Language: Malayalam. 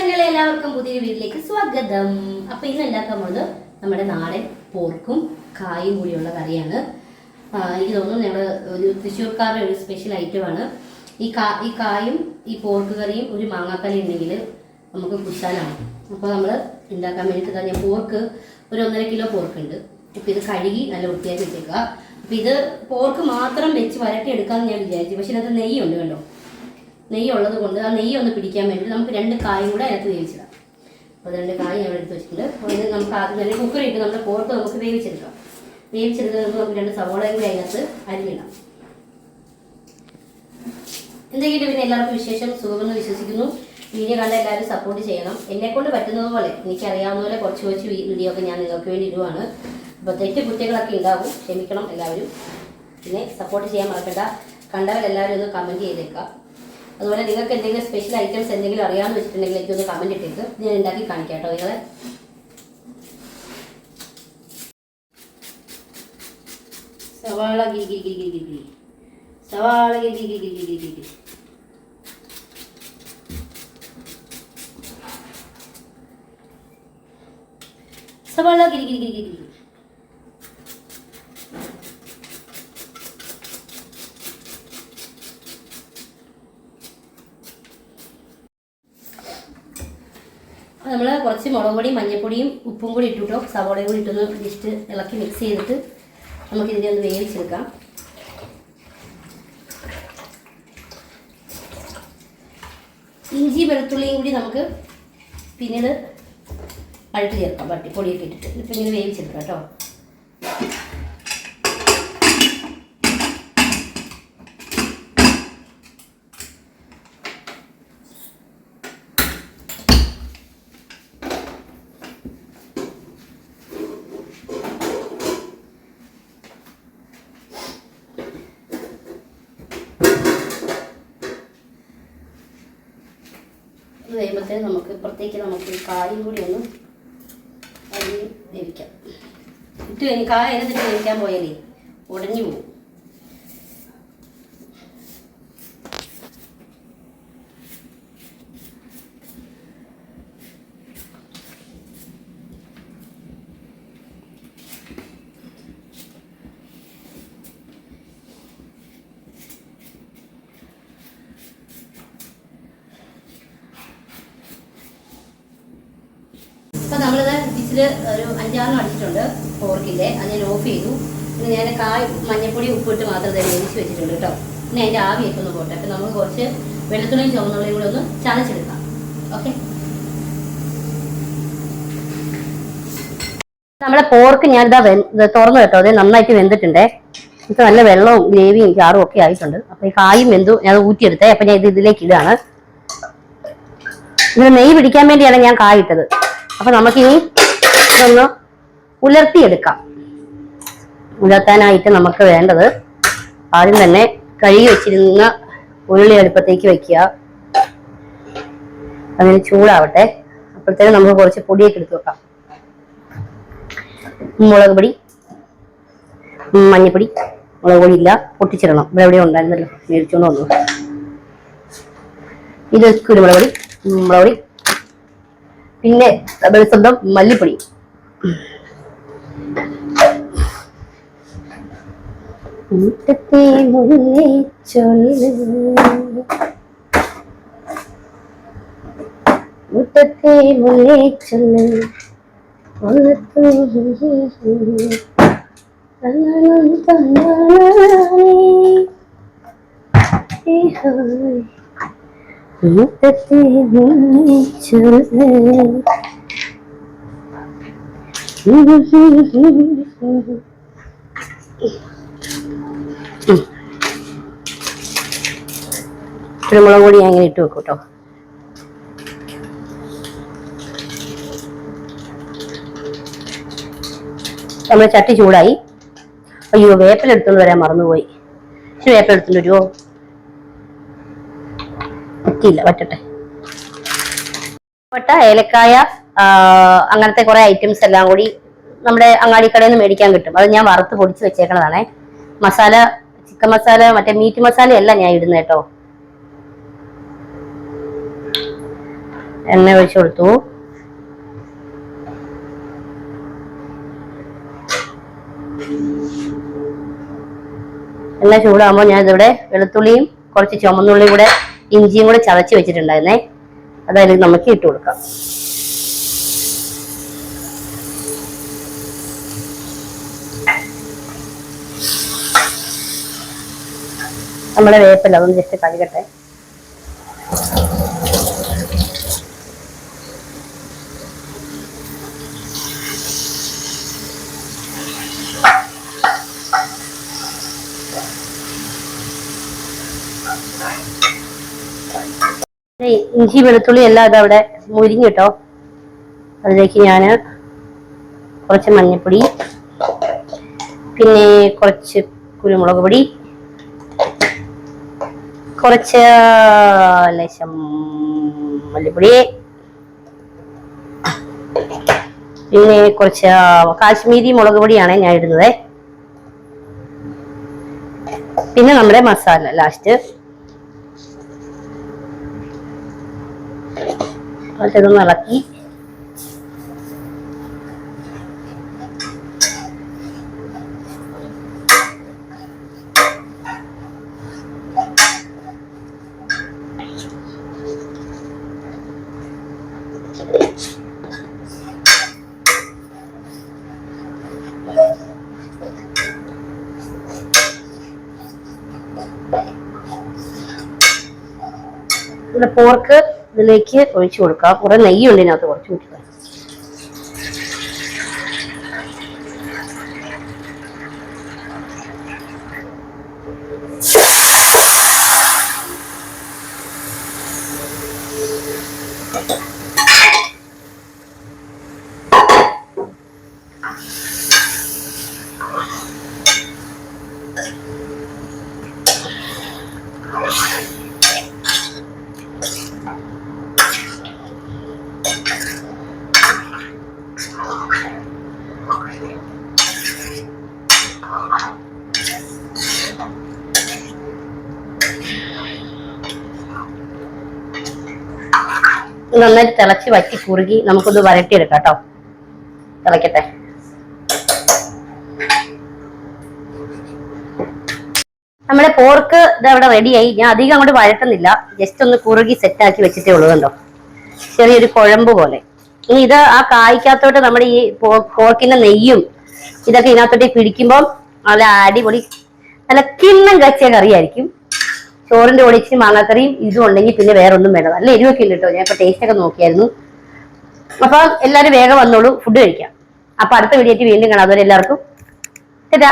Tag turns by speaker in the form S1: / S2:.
S1: ചങ്ങളെ എല്ലാവർക്കും പുതിയൊരു വീട്ടിലേക്ക് സ്വാഗതം. അപ്പൊ ഇന്ന് ഉണ്ടാക്കാൻ പോകുന്നത്? നമ്മുടെ നാടൻ പോർക്കും കായും കൂടിയുള്ള കറിയാണ്. എനിക്ക് തോന്നുന്നു ഞങ്ങൾ ഒരു തൃശ്ശൂർക്കാരുടെ ഒരു സ്പെഷ്യൽ ഐറ്റമാണ് ഈ കാ ഈ കായും ഈ പോർക്ക് കറിയും ഒരു മാങ്ങാക്കറി ഉണ്ടെങ്കിൽ നമുക്ക് കുശാലാണ് അപ്പോൾ നമ്മൾ ഉണ്ടാക്കാൻ വേണ്ടിയിട്ട് ഞാൻ പോർക്ക് ഒരു ഒന്നര കിലോ പോർക്ക് ഉണ്ട് അപ്പോൾ ഇത് കഴുകി നല്ല വൃത്തിയാക്കി വെച്ചേക്കുക. അപ്പോൾ ഇത് പോർക്ക് മാത്രം വെച്ച് വരട്ടി എടുക്കാമെന്ന് ഞാൻ വിചാരിച്ചു. പക്ഷെ ഇതിനകത്ത് നെയ്യുണ്ട് കണ്ടോ? നെയ്യ് ഉള്ളത് കൊണ്ട് ആ നെയ്യ് ഒന്ന് പിടിക്കാൻ വേണ്ടി നമുക്ക് രണ്ട് കായും കൂടെ അതിനകത്ത് വേവിച്ചിടാം. അപ്പോൾ രണ്ട് കായ് ഞാൻ എടുത്ത് വെച്ചിട്ടുണ്ട്. അപ്പോൾ നമുക്ക് ആദ്യം തന്നെ കുക്കറിൽ ഇട്ട് നമ്മുടെ പോർക്ക് നമുക്ക് വേവിച്ചെടുക്കാം. വേവിച്ചെടുത്ത് നമുക്ക് രണ്ട് സവോളയും കൂടി അതിനകത്ത് അരിഞ്ഞിടാം. എന്തെങ്കിലും പിന്നെ എല്ലാവർക്കും വിശേഷം? സുഖമെന്ന് വിശ്വസിക്കുന്നു. വീഡിയോ കണ്ട എല്ലാവരും സപ്പോർട്ട് ചെയ്യണം. എന്നെ കൊണ്ട് പറ്റുന്നതുപോലെ എനിക്കറിയാവുന്ന പോലെ കുറച്ച് കുറച്ച് വീഡിയോ ഒക്കെ ഞാൻ നിങ്ങൾക്ക് വേണ്ടി ഇടുവാണ്. അപ്പോൾ തെറ്റ് കുട്ടികളൊക്കെ ഉണ്ടാവും. ക്ഷമിക്കണം എല്ലാവരും. പിന്നെ സപ്പോർട്ട് ചെയ്യാൻ മറക്കണ്ട. കണ്ടവരെല്ലാവരും ഒന്ന് കമന്റ് ചെയ്തേക്കാം അതുപോലെ നിങ്ങൾക്ക് എന്തെങ്കിലും സ്പെഷ്യൽ ഐറ്റംസ് എന്തെങ്കിലും അറിയാമെന്ന് വെച്ചിട്ടുണ്ടെങ്കിൽ എനിക്കൊന്ന് കമന്റ് ഇട്ടേക്ക് ഞാൻ ഉണ്ടാക്കി കാണിക്കാം കേട്ടോ നിങ്ങളെ സവാള ഗിരി സവാള ഗിരി ഗിരി സവാള ഗിരി ഗിരി ഗിരി ഗിരി ഗിരി നമ്മൾ കുറച്ച് മുളക് പൊടിയും മഞ്ഞൾപ്പൊടിയും ഉപ്പും കൂടി ഇട്ടിട്ടോ. സവോളയും കൂടി ഇട്ടൊന്ന് ജസ്റ്റ് ഇളക്കി മിക്സ് ചെയ്തിട്ട് നമുക്ക് ഇതിനെ ഒന്ന് വേവിച്ചെടുക്കാം. ഇഞ്ചി വെളുത്തുള്ളിയും കൂടി നമുക്ക് പിന്നീട് പഴുത്ത് ചേർക്കാം. പട്ടി പൊടിയൊക്കെ ഇട്ടിട്ട്. ഇപ്പം ഇങ്ങനെ വേവിച്ചെടുക്കാം കേട്ടോ. ഇത് നമുക്ക് ഇപ്പുറത്തേക്ക് നമുക്ക് കായും കൂടി ഒന്ന് അരി വേവിക്കാം. ഇട്ട് കഴിഞ്ഞ് കായ അരി വേവിക്കാൻ പോയാലേ ഉടഞ്ഞു പോകും. വിസിൽ ഒരു അഞ്ചാറെണ്ണം അടിച്ചിട്ടുണ്ട് പോർക്കിന്റെ അത് ഞാൻ ഓഫ് ചെയ്തു. പിന്നെ ഞാൻ കായ് മഞ്ഞപ്പൊടി ഉപ്പിട്ട് മാത്രം തന്നെ വേവിച്ച് വെച്ചിട്ടുണ്ട് കേട്ടോ. പിന്നെ അതിന്റെ ആവിയൊക്കെ ഒന്ന് പോട്ടെ. അപ്പം നമുക്ക് കുറച്ച് വെളുത്തുള്ളിയും ചുവന്നുള്ളിയും കൂടെ ഒന്ന് ചതച്ചെടുക്കാം. ഓക്കെ നമ്മുടെ പോർക്ക് ഞാനിതാ തുറന്നു കേട്ടോ. അത് നന്നായിട്ട് വെന്തിട്ടുണ്ട്. ഇപ്പൊ നല്ല വെള്ളവും ഗ്രേവിയും ചാറും ഒക്കെ ആയിട്ടുണ്ട്. അപ്പൊ ഈ കായും വെന്തു. ഞാൻ ഊറ്റിയെടുത്തേ. അപ്പൊ ഞാൻ ഇത് ഇതിലേക്ക് ഇടാണ് ഇത് നെയ്യ് പിടിക്കാൻ വേണ്ടിയാണ് ഞാൻ കായിട്ടത് അപ്പൊ നമുക്കിനി ഇതൊന്ന് ഉലർത്തിയെടുക്കാം ഉലർത്താനായിട്ട് നമുക്ക് വേണ്ടത് ആദ്യം തന്നെ കഴുകി വെച്ചിരുന്ന ഉരുളി അടുപ്പത്തേക്ക് വെക്കുക. അതിന് ചൂടാവട്ടെ. അപ്പോഴത്തേനും നമുക്ക് കുറച്ച് പൊടിയൊക്കെ എടുത്ത് വെക്കാം. മുളക് പൊടി മഞ്ഞപ്പൊടി മുളക് പൊടി ഇല്ല. പൊട്ടിച്ചിടണം. ഇവിടെ എവിടെയോ ഉണ്ടായിരുന്നല്ലോ. മേടിച്ചോണ്ട് വന്നു. ഇത് കുരുമുളക് പൊടി മുളക് പൊടി പിന്നെ വെളുത്തം മല്ലിപ്പൊടി. മുറ്റത്തെ മുല്ലേ ചൊല്ല് മുറ്റത്തെ മുല്ലേ ചൊല്ല് ഹായ്. മുറ്റത്തെ മുല്ലേ ചൊല്ല് കുരുമുളക് പൊടി ഞാൻ ഇങ്ങനെ ഇട്ട് വെക്കും കേട്ടോ. നമ്മുടെ ചട്ടി ചൂടായി. അയ്യോ വേപ്പിലെടുത്തോണ്ട് വരാൻ മറന്നുപോയി. പക്ഷെ വേപ്പിലെടുത്തോണ്ട് വരുമോ പറ്റിയില്ല പറ്റട്ടെ. പട്ട ഏലക്കായ അങ്ങനത്തെ കുറെ ഐറ്റംസ് എല്ലാം കൂടി നമ്മുടെ അങ്ങാടിക്കടയിൽ നിന്ന് മേടിക്കാൻ കിട്ടും. അത് ഞാൻ വറുത്ത് പൊടിച്ച് വെച്ചേക്കണതാണേ. മസാല ചിക്കൻ മസാല മറ്റേ മീറ്റ് മസാല അല്ല ഞാൻ ഇടുന്നത് കേട്ടോ. എണ്ണ ഒഴിച്ചു കൊടുത്തു. എണ്ണ ചൂടാകുമ്പോൾ ഞാൻ ഇതിവിടെ വെളുത്തുള്ളിയും കുറച്ച് ചുമന്നുള്ളിയും കൂടെ ഇഞ്ചിയും കൂടെ ചതച്ച് വെച്ചിട്ടുണ്ടായിരുന്നേ. അതായത് നമുക്ക് ഇട്ട് കൊടുക്കാം. നമ്മുടെ വേപ്പല്ല അതൊന്ന് ജസ്റ്റ് കഴുകട്ടെ. ഇഞ്ചി വെളുത്തുള്ളി എല്ലാം ഇത് അവിടെ മുരിഞ്ഞ് കേട്ടോ. അതിലേക്ക് ഞാൻ കുറച്ച് മഞ്ഞൾപ്പൊടി പിന്നെ കുറച്ച് കുരുമുളക് പൊടി കുറച്ച് ലേശം മല്ലിപ്പൊടി പിന്നെ കുറച്ച് കാശ്മീരി മുളക് പൊടിയാണ് ഞാൻ ഇടുന്നത്. പിന്നെ നമ്മുടെ മസാല ലാസ്റ്റ്. ഇതൊന്ന് ഇളക്കി ഇവിടെ പോർക്ക് ഇതിലേക്ക് ഒഴിച്ചു കൊടുക്കാം. കുറെ നെയ്യുണ്ട് ഇതിനകത്ത് കുറച്ച് ഒഴിച്ചു നന്നായിട്ട് തിളച്ച് വറ്റി കുറുകി നമുക്കൊന്ന് വരട്ടിയെടുക്കാം കേട്ടോ. തിളക്കട്ടെ. നമ്മുടെ പോർക്ക് ഇത് അവിടെ റെഡിയായി ഞാൻ അധികം അങ്ങോട്ട് വഴട്ടുന്നില്ല. ജസ്റ്റ് ഒന്ന് കുറുകി സെറ്റാക്കി വെച്ചിട്ടേ ഉള്ളൂ കണ്ടോ. ചെറിയൊരു കുഴമ്പ് പോലെ. ഇനി ഇത് ആ കായ്ക്കകത്തോട്ട് നമ്മുടെ ഈ പോർക്കിന്റെ നെയ്യും ഇതൊക്കെ ഇതിനകത്തോട്ട് പിടിക്കുമ്പോൾ നല്ല അടിപൊളി നല്ല കിണ്ണം കച്ചിയ കറിയായിരിക്കും. ചോറിന്റെ കൂടെ ഇച്ചിരി മാങ്ങാക്കറിയും ഇതും ഉണ്ടെങ്കിൽ പിന്നെ വേറെ ഒന്നും വേണ്ട. നല്ല എരിവൊക്കെ ഉണ്ട് കേട്ടോ. ഞാൻ ഇപ്പൊ ടേസ്റ്റ് ഒക്കെ നോക്കിയായിരുന്നു. അപ്പൊ എല്ലാവരും വേഗം വന്നോളൂ. ഫുഡ് കഴിക്കാം. അപ്പൊ അടുത്ത വീഡിയോ വീണ്ടും കാണാം. അതുവരെ എല്ലാവർക്കും ടാറ്റാ.